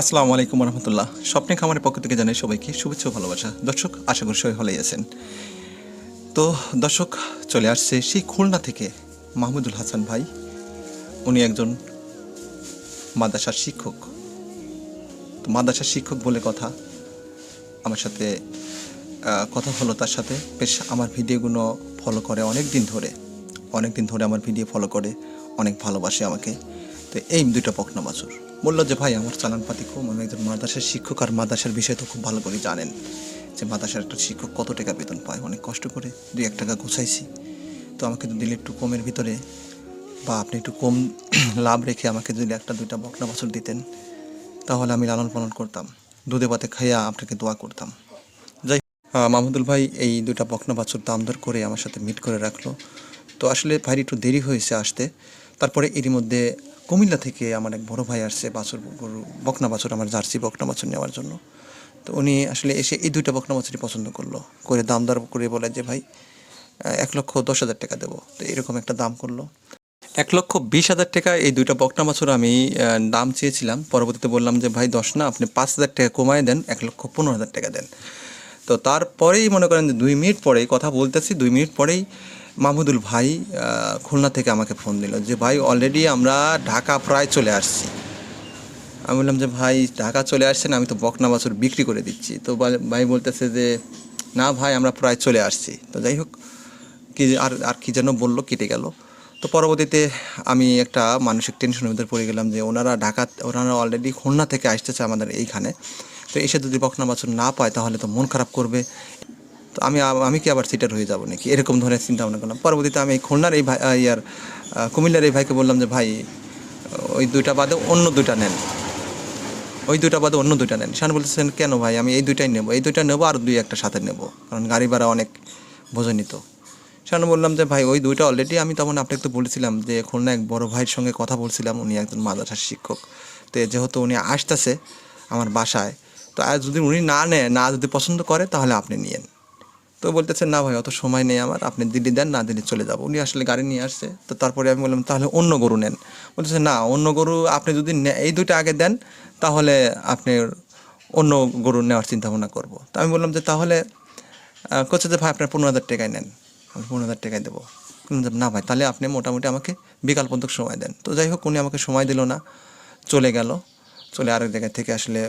আসসালামু আলাইকুম রহমতুল্লাহ স্বপ্নে খামারের পক্ষ থেকে জানাই সবাইকে শুভেচ্ছা ভালোবাসা। দর্শক, আশা করি সবাই ভালোই আছেন। তো দর্শক, চলে আসছে সেই খুলনা থেকে মাহমুদুল হাসান ভাই। উনি একজন মাদ্রাসার শিক্ষক। তো মাদ্রাসার শিক্ষক বলে কথা। আমার সাথে কথা হলো তার সাথে। বেশ আমার ভিডিওগুলো ফলো করে অনেক দিন ধরে। অনেক দিন ধরে আমার ভিডিও ফলো করে। অনেক ভালোবাসে আমাকে। তো এই দুইটা পকনা বাছুর। বলল যে, ভাই, আমার চালানপাতি খুব, আমি একজন মাদ্রাসার শিক্ষক আর মাদ্রাসার বিষয় তো খুব ভালো করে জানেন যে, মাদ্রাসার একটা শিক্ষক কত টাকা বেতন পায়। অনেক কষ্ট করে দুই এক টাকা গুছাইছি। তো আমাকে তো দিলে একটু কমের ভিতরে বা আপনি একটু কম লাভ রেখে আমাকে যদি একটা দুইটা বকনা বাছুর দিতেন, তাহলে আমি লালন পালন করতাম, দুধে পাতে খাইয়া আপনাকে দোয়া করতাম। যাই মাহমুদুল ভাই এই দুইটা বকনা বাছুর দাম দর করে আমার সাথে মিট করে রাখল। তো আসলে ভাইয়ের একটু দেরি হয়েছে আসতে। তারপরে এরই মধ্যে কুমিল্লা থেকে আমার এক বড় ভাই আসছে বাছুর গরু, বকনা বাছুর, আমার জার্সি বকনা বাছুর নেওয়ার জন্য। তো উনি আসলে এসে এই দুইটা বকনা বাছুরই পছন্দ করল। করে দাম দর করে বলে যে, ভাই এক লক্ষ দশ হাজার টাকা দেবো। তো এরকম একটা দাম করল। এক লক্ষ বিশ হাজার টাকা এই দুইটা বকনা বাছুর আমি দাম চেয়েছিলাম। পরবর্তীতে বললাম যে, ভাই, দশ না, আপনি পাঁচ হাজার টাকা কমায় দেন, এক লক্ষ পনেরো হাজার টাকা দেন। তো তারপরেই মনে করেন যে, দুই মিনিট পরেই কথা বলতেছি, দুই মিনিট পরেই মাহমুদুল ভাই খুলনা থেকে আমাকে ফোন দিল যে, ভাই অলরেডি আমরা ঢাকা প্রায় চলে আসছি। আমি বললাম যে, ভাই, ঢাকা চলে আসছেন, আমি তো বকনা বাছুর বিক্রি করে দিচ্ছি। তো ভাই বলতেছে যে, না ভাই, আমরা প্রায় চলে আসছি। তো যাই হোক, কি আর আর কি যেন বলল, কেটে গেল। তো পরবর্তীতে আমি একটা মানসিক টেনশনের ভিতরে পড়ে গেলাম যে, ওনারা ঢাকা, ওনারা অলরেডি খুলনা থেকে আসতেছে আমাদের এইখানে। তো এসে যদি বকনা বাছুর না পায়, তাহলে তো মন খারাপ করবে। তো আমি আমি কি আবার সিটার হয়ে যাব নাকি? এরকম ধরনের চিন্তা ভাবনা করলাম। পরবর্তীতে আমি খুলনার এই ভাই ইয়ার কুমিল্লার এই ভাইকে বললাম যে, ভাই, ওই দুইটা বাদে অন্য দুইটা নেন। ওই দুইটা বাদে অন্য দুইটা নেন। শান বলতেছেন, কেন ভাই? আমি এই দুইটাই নেব। এই দুইটা নেব আর দুই একটা সাথে নেব। কারণ গাড়ি ভাড়া অনেক বোঝেনি তো। শান বললাম যে, ভাই, ওই দুইটা অলরেডি আমি তখন আপনাকে তো বলেছিলাম যে, খুলনা এক বড় ভাইয়ের সঙ্গে কথা বলছিলাম। উনি একজন মাদ্রাসার শিক্ষক। তো যেহেতু উনি আসতেছে আমার বাসায়, তো আর যদি উনি না নেয়, না যদি পছন্দ করে, তাহলে আপনি নিয়েন। তো বলতেছে, না ভাই, অত সময় নেই আমার। আপনি দিল্লি দেন, না দিল্লি চলে যাব। উনি আসলে গাড়ি নিয়ে আসছে। তো তারপরে আমি বললাম, তাহলে অন্য গরু নেন। বলতেছে, না, অন্য গরু আপনি যদি এই দুইটা আগে দেন, তাহলে আপনি অন্য গরু নেওয়ার চিন্তা ভাবনা করব। তো আমি বললাম যে, তাহলে করছে যে ভাই, আপনার পনেরো হাজার টাকায় নেন। আমি পনেরো হাজার টাকায় দেবো। না ভাই, তাহলে আপনি মোটামুটি আমাকে বিকাল পর্যন্ত সময় দেন। তো যাই হোক, উনি আমাকে সময় দিল না, চলে গেল। চলে আরেক জায়গা থেকে আসলে,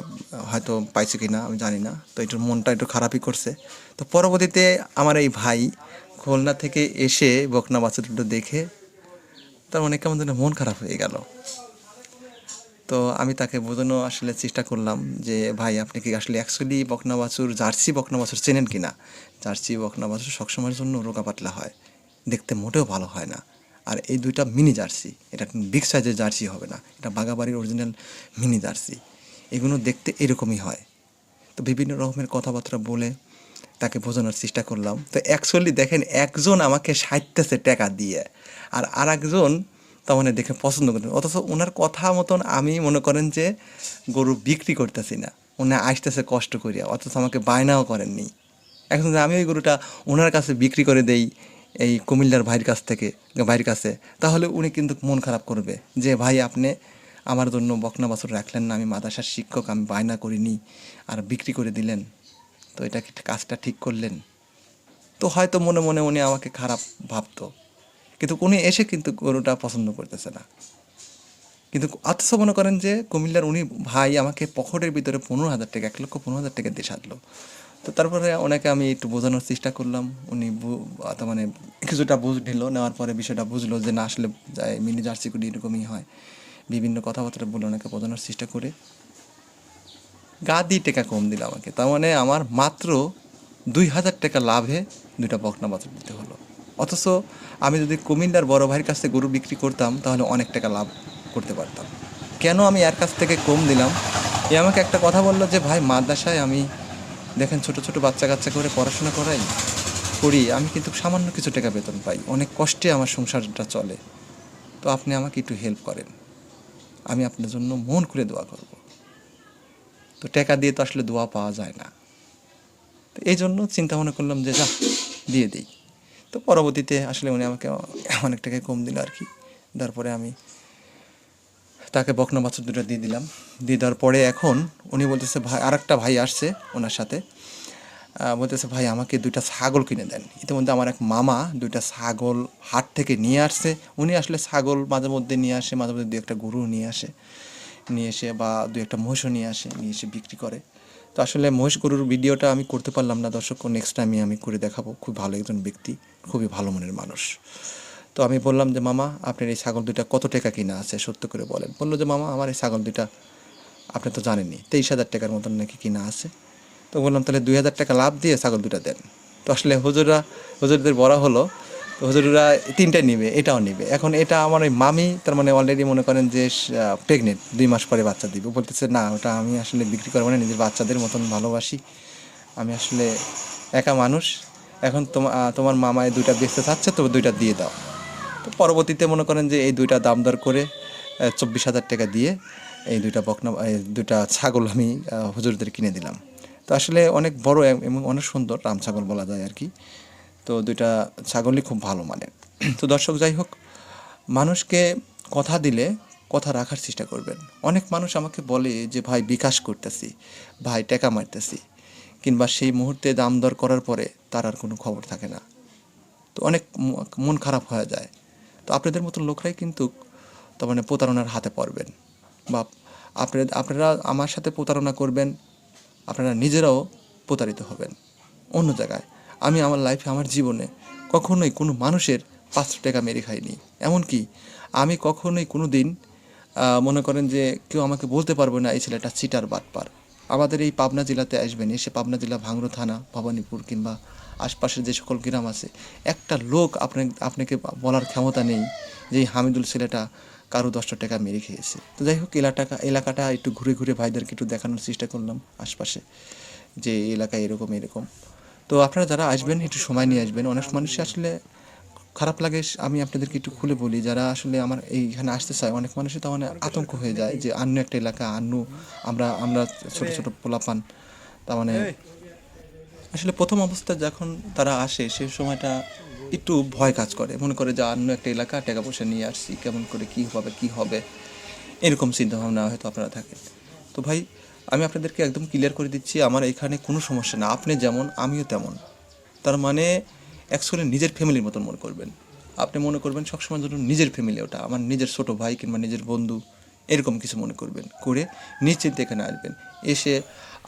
হয়তো পাইছে কি না আমি জানি না। তো একটু মনটা একটু খারাপই করছে। তো পরবর্তীতে আমার এই ভাই খুলনা থেকে এসে বকনা বাচ্চা দুটো দেখে তার অনেক কেমন যেন মন খারাপ হয়ে গেল। তো আমি তাকে বোঝানো আসলে চেষ্টা করলাম যে, ভাই, আপনি কি আসলে অ্যাকচুয়ালি বকনা বাছুর, জার্সি বকনা বাছুর চেনেন কি না জার্সি বকনা বাছুর সবসময়ের জন্য রোগা পাতলা হয়, দেখতে মোটেও ভালো হয় না। আর এই দুইটা মিনি জার্সি এটা বিগ সাইজের জার্সি হবে না, এটা বাগাবাড়ির অরিজিনাল মিনি জার্সি এগুলো দেখতে এরকমই হয়। তো বিভিন্ন রকমের কথাবার্তা বলে তাকে বোঝানোর চেষ্টা করলাম। তো অ্যাকচুয়ালি দেখেন, একজন আমাকে সাইতেছে টাকা দিয়ে, আর আর একজন তা মানে দেখে পছন্দ করতেন অথচ ওনার কথা মতন আমি মনে করেন যে গরু বিক্রি করতেছি না, উনি আসতেছে কষ্ট করিয়া, অথচ আমাকে বায়নাও করেননি। এখন আমি ওই গরুটা ওনার কাছে বিক্রি করে দেই এই কুমিল্লার ভাইয়ের কাছ থেকে, ভাইয়ের কাছে, তাহলে উনি কিন্তু মন খারাপ করবে যে, ভাই, আপনি আমার জন্য বকনা বাছর রাখলেন না, আমি মাদ্রাসার শিক্ষক, আমি বায়না করিনি আর বিক্রি করে দিলেন। তো এটা কি কাজটা ঠিক করলেন? তো হয়তো মনে মনে উনি আমাকে খারাপ ভাবতো। কিন্তু উনি এসে কিন্তু গরুটা পছন্দ করতেছে না। কিন্তু অথচ মনে করেন যে, কুমিল্লার উনি ভাই আমাকে পকেটের ভিতরে পনেরো হাজার টাকা, এক লক্ষ পনেরো হাজার টাকা দিয়ে সারলো। তো তারপরে ওনাকে আমি একটু বোঝানোর চেষ্টা করলাম। উনি মানে কিছুটা বুঝ নিল নেওয়ার পরে বিষয়টা বুঝলো যে না, আসলে মিনি জার্সিগুলি এরকমই হয়। বিভিন্ন কথাবার্তা বলে ওনাকে বোঝানোর চেষ্টা করে। গা দিয়ে টাকা কম দিল আমাকে। তার মানে আমার মাত্র দুই হাজার টাকা লাভে দুইটা বকনা বাছুর দিতে হলো। অথচ আমি যদি কুমিল্লার বড় ভাইয়ের কাছ থেকে গরু বিক্রি করতাম, তাহলে অনেক টাকা লাভ করতে পারতাম। কেন আমি এর কাছ থেকে কম দিলাম? এ আমাকে একটা কথা বলল যে, ভাই, মাদ্রাসায় আমি দেখেন ছোট ছোট বাচ্চা কাচ্চা করে পড়াশোনা করাই করি, আমি কিন্তু সামান্য কিছু টাকা বেতন পাই। অনেক কষ্টে আমার সংসারটা চলে। তো আপনি আমাকে একটু হেল্প করেন। আমি আপনার জন্য মন করে দোয়া করব। তো টাকা দিয়ে তো আসলে দোয়া পাওয়া যায় না। তো এই জন্য চিন্তা ভাবনা করলাম যে, যা, দিয়ে দিই। তো পরবর্তীতে আসলে উনি আমাকে অনেক টাকায় কম দিল আর কি। তারপরে আমি তাকে বকনা বাছুর দুটো দিয়ে দিলাম। দিয়ে দেওয়ার পরে এখন উনি বলতেছে, ভাই আর একটা ভাই আসছে ওনার সাথে। বলতেছে, ভাই, আমাকে দুইটা ছাগল কিনে দেন। ইতিমধ্যে আমার এক মামা দুইটা ছাগল হাট থেকে নিয়ে আসছে। উনি আসলে ছাগল মাঝে মধ্যে নিয়ে আসে, মাঝে মধ্যে দু একটা গরু নিয়ে আসে, নিয়ে এসে বা দু একটা মহিষও নিয়ে আসে, নিয়ে এসে বিক্রি করে। তো আসলে মহিষ গরুর ভিডিওটা আমি করতে পারলাম না, দর্শক নেক্সট টাইমে আমি করে দেখাবো। খুব ভালো একজন ব্যক্তি, খুবই ভালো মনের মানুষ। তো আমি বললাম যে, মামা, আপনার এই ছাগল দুইটা কত টাকা কিনা আছে? সত্য করে বলেন। বলল যে, মামা, আমার এই ছাগল দুইটা আপনি তো জানেনই, তেইশ হাজার টাকার মতন নাকি কিনা আছে। তো বললাম, তাহলে দুই হাজার টাকা লাভ দিয়ে ছাগল দুটা দেন। তো আসলে হুজুররা হুজুরদের বড় হলো, তো হুজুররা তিনটা নিবে, এটাও নিবে। এখন এটা আমার ওই মামি, তার মানে অলরেডি মনে করেন যে প্রেগনেন্ট দুই মাস পরে বাচ্চা দিবে। বলতেছে, না, ওটা আমি আসলে বিক্রি করব না, নিজের বাচ্চাদের মতন ভালোবাসি। আমি আসলে একা মানুষ। এখন তোমার তোমার মামায় দুইটা বেচতে চাচ্ছে তো দুইটা দিয়ে দাও। তো পরবর্তীতে মনে করেন যে এই দুইটা দাম দর করে চব্বিশ হাজার টাকা দিয়ে এই দুইটা বকনা, এই দুইটা ছাগল আমি হুজুরদের কিনে দিলাম। তো আসলে অনেক বড় এবং অনেক সুন্দর রাম ছাগল বলা যায় আর কি। তো দুইটা ছাগলই খুব ভালো মানে। তো দর্শক যাই হোক, মানুষকে কথা দিলে কথা রাখার চেষ্টা করবেন। অনেক মানুষ আমাকে বলে যে, ভাই, বিকাশ করতেছি, ভাই, টাকা মারতেছি। কিংবা সেই মুহূর্তে দাম দর করার পরে তার আর কোনো খবর থাকে না। তো অনেক মন খারাপ হয়ে যায়। তো আপনাদের মতো লোকরাই কিন্তু তার মানে প্রতারণার হাতে পড়বেন বা আপনারা আপনারা আমার সাথে প্রতারণা করবেন, আপনারা নিজেরাও প্রতারিত হবেন। অন্য জায়গায়, আমি আমার লাইফে আমার জীবনে কখনোই কোনো মানুষের পাঁচশো টাকা মেরে খাইনি। এমনকি আমি কখনোই কোনো দিন মনে করেন যে কেউ আমাকে বলতে পারবে না, এই ছেলেটা চিটার বাটপার। আমাদের এই পাবনা জেলাতে আসবেন, এসে পাবনা জেলা ভাঙড়ো থানা, ভবানীপুর কিংবা আশপাশের যে সকল গ্রাম আছে, একটা লোক আপনি, আপনাকে বলার ক্ষমতা নেই যে হামিদুল ছেলেটা কারও দশটা টাকা মেরে খেয়েছে। তো যাই হোক এলাকাটা এলাকাটা একটু ঘুরে ঘুরে ভাইদেরকে একটু দেখানোর চেষ্টা করলাম আশপাশে যে এলাকায় এরকম এরকম। তো আপনারা যারা আসবেন, একটু সময় নিয়ে আসবেন। অনেক মানুষই আসলে খারাপ লাগে, আমি আপনাদেরকে একটু খুলে বলি, যারা আসলে আমার এইখানে আসতে চায়, অনেক মানুষই তার মানে আতঙ্ক হয়ে যায় যে অন্য একটা এলাকা অন্য আমরা আমরা ছোট ছোট পোলাপান, তার মানে আসলে প্রথম অবস্থায় যখন তারা আসে সেই সময়টা একটু ভয় কাজ করে। মনে করে যে অন্য একটা এলাকা, টাকা পয়সা নিয়ে আসছি, কেমন করে কি হবে কি হবে? এরকম চিন্তা ভাবনা হয়তো আপনারা থাকেন। তো ভাই, আমি আপনাদেরকে একদম ক্লিয়ার করে দিচ্ছি, আমার এখানে কোনো সমস্যা না আপনি যেমন, আমিও তেমন। তার মানে অ্যাকচুয়ালি নিজের ফ্যামিলির মতন মনে করবেন। আপনি মনে করবেন সবসময় জন্য নিজের ফ্যামিলি ওটা, আমার নিজের ছোট ভাই কিংবা নিজের বন্ধু, এরকম কিছু মনে করবেন। করে নিশ্চিন্তে এখানে আসবেন। এসে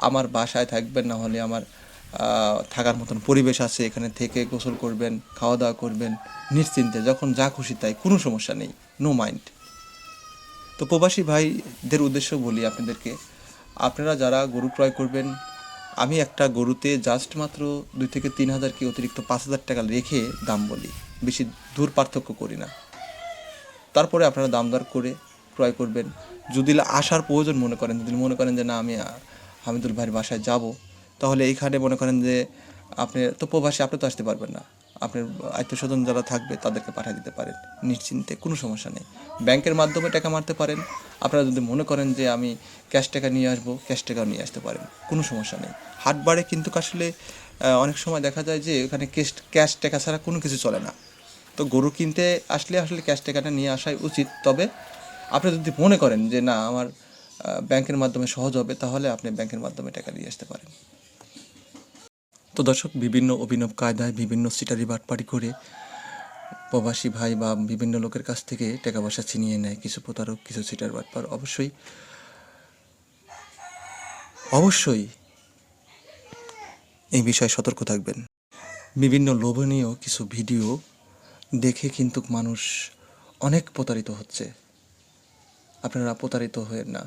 আমার বাসায় থাকবেন, না হলে আমার থাকার মতন পরিবেশ আছে, এখানে থেকে গোসল করবেন খাওয়া দাওয়া করবেন, নিশ্চিন্তে, যখন যা খুশি তাই, কোনো সমস্যা নেই নো মাইন্ড তো প্রবাসী ভাইদের উদ্দেশ্য বলি আপনাদেরকে, আপনারা যারা গরু ক্রয় করবেন, আমি একটা গরুতে জাস্ট মাত্র দুই থেকে তিন হাজার কি অতিরিক্ত পাঁচ হাজার টাকা রেখে দাম বলি, বেশি দূর পার্থক্য করি না। তারপরে আপনারা দাম দর করে ক্রয় করবেন। যদি আসার প্রয়োজন মনে করেন, যদি মনে করেন যে না, আমি হামিদুল ভাইয়ের বাসায় যাব তাহলে এইখানে মনে করেন যে আপনি তো প্রবাসী আপনি তো আসতে পারবেন না। আপনার আত্মীয় স্বজন যারা থাকবে তাদেরকে পাঠিয়ে দিতে পারেন। নিশ্চিন্তে, কোনো সমস্যা নেই। ব্যাংকের মাধ্যমে টাকা মারতে পারেন। আপনারা যদি মনে করেন যে আমি ক্যাশ টাকা নিয়ে আসব, ক্যাশ টাকাও নিয়ে আসতে পারেন। কোনো সমস্যা নেই। হাট বাড়ে কিন্তু আসলে অনেক সময় দেখা যায় যে এখানে ক্যাশ ক্যাশ টাকা ছাড়া কোনো কিছু চলে না। তো গরু কিনতে আসলে আসলে ক্যাশ টাকাটা নিয়ে আসাই উচিত। তবে আপনি যদি মনে করেন যে না, আমার ব্যাংকের মাধ্যমে সহজ হবে, তাহলে আপনি ব্যাংকের মাধ্যমে টাকা নিয়ে আসতে পারেন। তো দর্শক বিভিন্ন অভিনব কায়দায় বিভিন্ন সিটারি বাটপাড়ি করে প্রবাসী ভাই বা বিভিন্ন লোকের কাছ থেকে টাকা পয়সা ছিনিয়ে নেয়, কিছু প্রতারক, কিছু সিটার বাটপার অবশ্যই অবশ্যই এই বিষয়ে সতর্ক থাকবেন। বিভিন্ন লোভনীয় কিছু ভিডিও দেখে কিন্তু মানুষ অনেক প্রতারিত হচ্ছে। আপনারা প্রতারিত হয়েন না।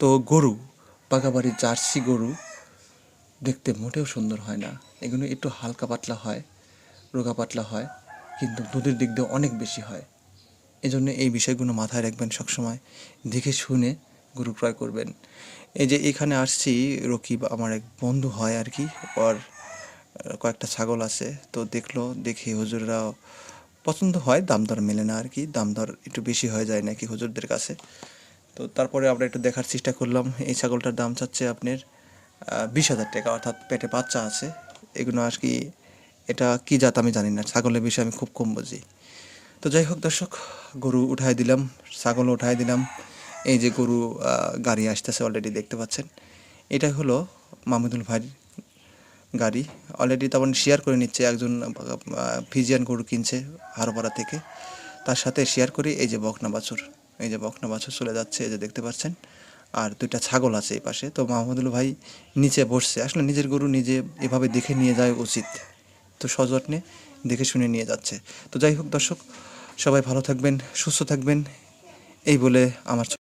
তো গরু পাকাবাড়ির জার্সি গরু দেখতে মোটেও সুন্দর হয় না। এগুলো একটু হালকা পাতলা হয়, রোগা পাতলা হয়, কিন্তু দুধের দিক দিয়ে অনেক বেশি হয়। এজন্য এই বিষয়গুলো মাথায় রাখবেন সবসময়, দেখে শুনে গরু ক্রয় করবেন। এই যে এখানে আসছি, রকিব আমার এক বন্ধু হয় আর কি, ওর কয়েকটা ছাগল আছে, তো দেখল, দেখে হুজুররা পছন্দ হয় দাম দর মেলে না আর কি দাম দর একটু বেশি হয়ে যায় নাকি হুজুরদের কাছে। তো তারপরে আমরা একটু দেখার চেষ্টা করলাম, এই ছাগলটার দাম চাচ্ছে আপনার বিশ হাজার টাকা অর্থাৎ পেটে বাচ্চা আছে। এগুলো আর কি, এটা কি জাত আমি জানি না, ছাগলের বিষয়ে আমি খুব কম বুঝি। তো যাই হোক দর্শক, গরু উঠাই দিলাম, ছাগল উঠাই দিলাম। এই যে গরু গাড়ি আসতেছে অলরেডি দেখতে পাচ্ছেন। এটা হলো মাহমুদুল ভাইয়ের গাড়ি। অলরেডি তখন শেয়ার করে নিচ্ছে, একজন ফিজিয়ান গরু কিনছে হারোপাড়া থেকে। তার সাথে শেয়ার করি, এই যে বকনা বাছুর, এই যে বকনা বাছুর চলে যাচ্ছে, এই যে দেখতে পাচ্ছেন। আর দুইটা ছাগল আছে এই পাশে। তো মাহমুদুল ভাই নিচে বসছে। আসলে নিজের গরু নিজে এভাবে দেখে নিয়ে যাওয়া উচিত। তো সযত্নে দেখে শুনে নিয়ে যাচ্ছে। তো যাই হোক দর্শক, সবাই ভালো থাকবেন, সুস্থ থাকবেন। এই বলে আমার